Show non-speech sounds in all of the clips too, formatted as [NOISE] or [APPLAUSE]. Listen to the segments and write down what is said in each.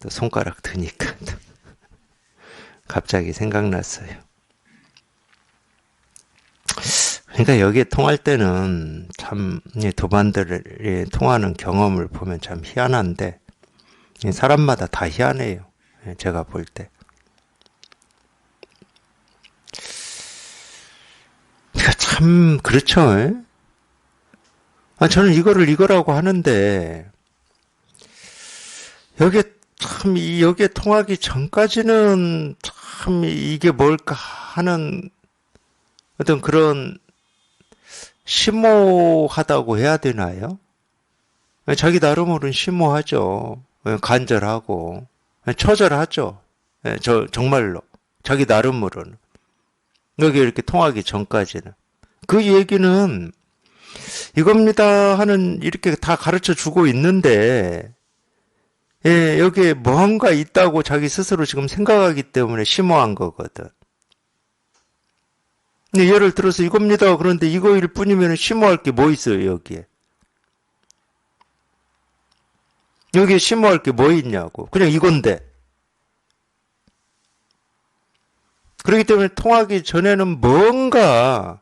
또 손가락 드니까 또 [LAUGHS] 갑자기 생각났어요. 그러니까 여기에 통할 때는 참 도반들이 통하는 경험을 보면 참 희한한데 사람마다 다 희한해요. 예, 제가 볼 때. 참 그렇죠. 예? 아, 저는 이거를 이거라고 하는데 여기에 참, 이 여기에 통하기 전까지는 참 이게 뭘까 하는 어떤 그런 심오하다고 해야 되나요? 자기 나름으로는 심오하죠. 간절하고 처절하죠. 저 정말로 자기 나름으로는 여기 이렇게 통하기 전까지는 그 얘기는 이겁니다 하는 이렇게 다 가르쳐 주고 있는데 예, 여기에 뭔가 있다고 자기 스스로 지금 생각하기 때문에 심오한 거거든. 근데 예를 들어서 이겁니다. 그런데 이거일 뿐이면 심오할 게 뭐 있어요, 여기에? 여기에 심오할 게 뭐 있냐고. 그냥 이건데. 그렇기 때문에 통하기 전에는 뭔가,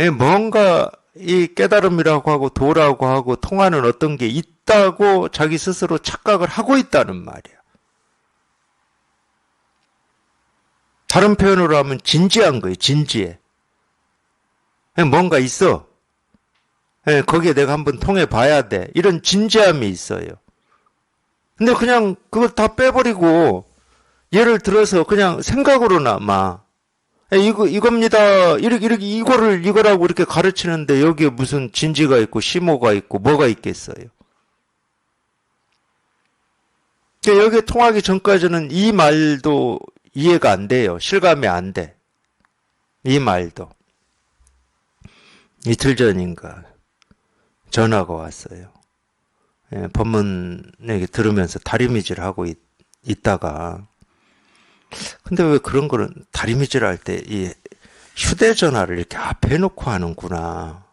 예, 뭔가 이 깨달음이라고 하고 도라고 하고 통하는 어떤 게 있 다고 자기 스스로 착각을 하고 있다는 말이야. 다른 표현으로 하면 진지한 거예요. 진지해. 뭔가 있어. 거기에 내가 한번 통해 봐야 돼. 이런 진지함이 있어요. 근데 그냥 그걸 다 빼버리고 예를 들어서 그냥 생각으로나마 이거 이겁니다. 이렇게 이렇게 이거를 이거라고 이렇게 가르치는데 여기에 무슨 진지가 있고 심오가 있고 뭐가 있겠어요? 그러니까 여기에 통하기 전까지는 이 말도 이해가 안 돼요. 실감이 안 돼. 이 말도. 이틀 전인가 전화가 왔어요. 예, 법문에 들으면서 다리미질 하고 있, 있다가 근데 왜 그런 거는 다리미질 할 때 이 휴대전화를 이렇게 앞에 놓고 하는구나.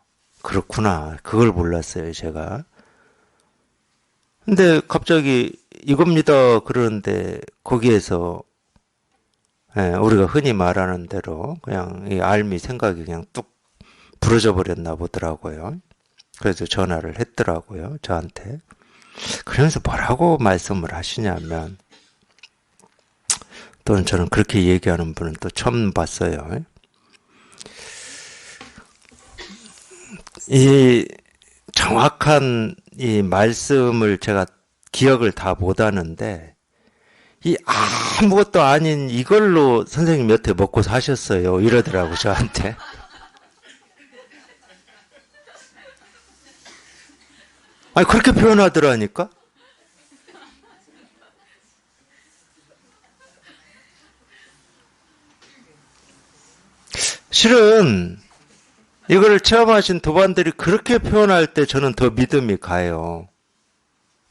그렇구나. 그걸 몰랐어요, 제가. 근데 갑자기 이겁니다. 그러는데 거기에서 예, 우리가 흔히 말하는 대로 그냥 이 알미 생각이 그냥 뚝 부러져 버렸나 보더라고요. 그래서 전화를 했더라고요, 저한테. 그러면서 뭐라고 말씀을 하시냐면 또는 저는 그렇게 얘기하는 분은 또 처음 봤어요. 이 정확한 이 말씀을 제가 기억을 다 못하는데 이 아무것도 아닌 이걸로 선생님 몇 회 먹고 사셨어요. 이러더라고 저한테. [LAUGHS] 아니 그렇게 표현하더라니까? 실은 이걸 체험하신 도반들이 그렇게 표현할 때 저는 더 믿음이 가요.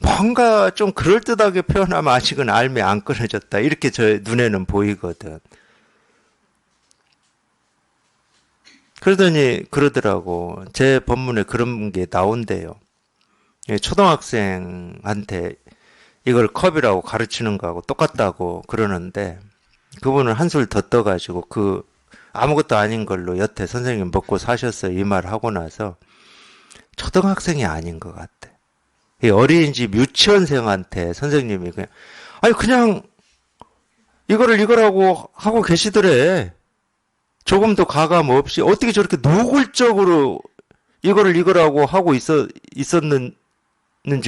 뭔가 좀 그럴듯하게 표현하면 아직은 알미 안 끊어졌다. 이렇게 저 눈에는 보이거든. 그러더니 그러더라고. 제 법문에 그런 게 나온대요. 예, 초등학생한테 이걸 컵이라고 가르치는 거하고 똑같다고 그러는데 그분은 한술 더 떠가지고 그 아무것도 아닌 걸로 여태 선생님 먹고 사셨어요. 이 말 하고 나서 초등학생이 아닌 것 같아. 이 어린이집 유치원생한테 선생님이 그냥 아니 그냥 이거를 이거라고 하고 계시더래. 조금도 가감 없이 어떻게 저렇게 노골적으로 이거를 이거라고 하고 있어 있었는지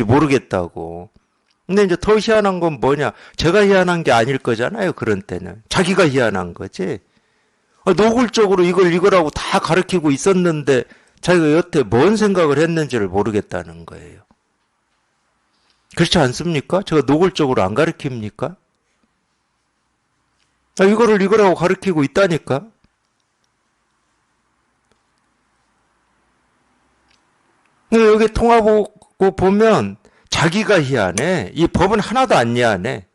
모르겠다고. 근데 이제 더 희한한 건 뭐냐? 제가 희한한 게 아닐 거잖아요. 그런 때는 자기가 희한한 거지. 아, 노골적으로 이걸 이거라고 다 가르치고 있었는데 자기가 여태 뭔 생각을 했는지를 모르겠다는 거예요. 그렇지 않습니까? 제가 노골적으로 안 가르칩니까? 아, 이거를 이거라고 가르치고 있다니까? 여기 통화보고 보면 자기가 희한해. 이 법은 하나도 안 희한해.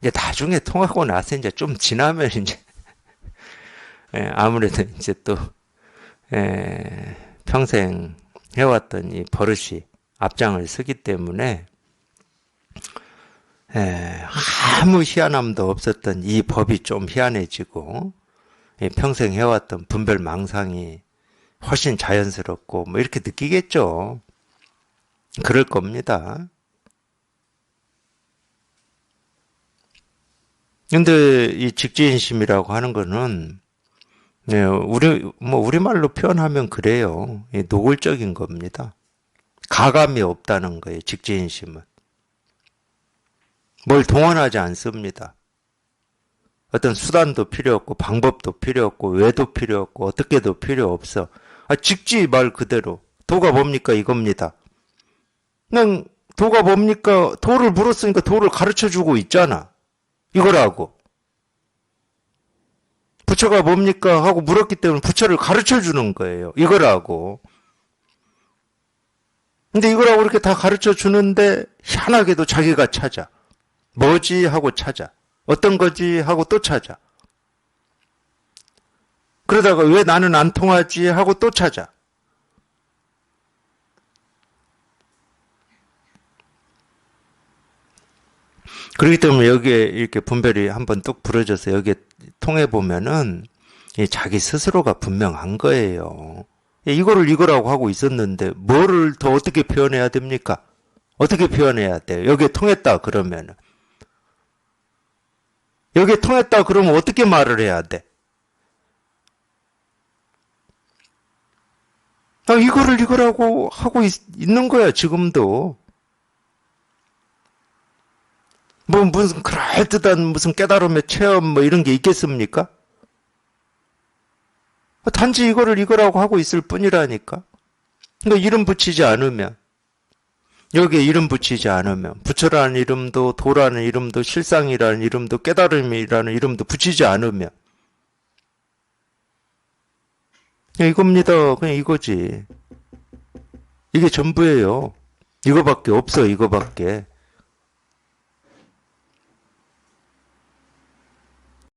이제 나중에 통하고 나서 이제 좀 지나면 이제 [LAUGHS] 예, 아무래도 이제 또 예, 평생 해왔던 이 버릇이 앞장을 서기 때문에 에, 아무 희한함도 없었던 이 법이 좀 희한해지고 예, 평생 해왔던 분별 망상이 훨씬 자연스럽고 뭐 이렇게 느끼겠죠. 그럴 겁니다. 근데 이 직지인심이라고 하는 거는 네, 우리 뭐 우리말로 표현하면 그래요. 이 노골적인 겁니다. 가감이 없다는 거예요. 직지인심은. 뭘 동원하지 않습니다. 어떤 수단도 필요 없고 방법도 필요 없고 외도 필요 없고 어떻게도 필요 없어. 아, 직지 말 그대로 도가 뭡니까 이겁니다. 그냥 도가 뭡니까 도를 물었으니까 도를 가르쳐 주고 있잖아. 이거라고. 부처가 뭡니까 하고 물었기 때문에 부처를 가르쳐 주는 거예요. 이거라고. 근데 이거라고 이렇게 다 가르쳐 주는데 희한하게도 자기가 찾아. 뭐지 하고 찾아. 어떤 거지 하고 또 찾아. 그러다가 왜 나는 안 통하지 하고 또 찾아. 그렇기 때문에 여기에 이렇게 분별이 한번 뚝 부러져서 여기에 통해 보면은 이 자기 스스로가 분명한 거예요. 예, 이거를 이거라고 하고 있었는데 뭐를 더 어떻게 표현해야 됩니까? 어떻게 표현해야 돼요? 여기에 통했다 그러면은 여기에 통했다 그러면 어떻게 말을 해야 돼? 아, 이거를 이거라고 하고 있, 있는 거야 지금도. 뭐 무슨 그럴듯한 무슨 깨달음의 체험 뭐 이런 게 있겠습니까? 단지 이거를 이거라고 하고 있을 뿐이라니까. 그러니까 이름 붙이지 않으면 여기에 이름 붙이지 않으면 부처라는 이름도 도라는 이름도 실상이라는 이름도 깨달음이라는 이름도 붙이지 않으면 그냥 이겁니다. 그냥 이거지. 이게 전부예요. 이거밖에 없어. 이거밖에.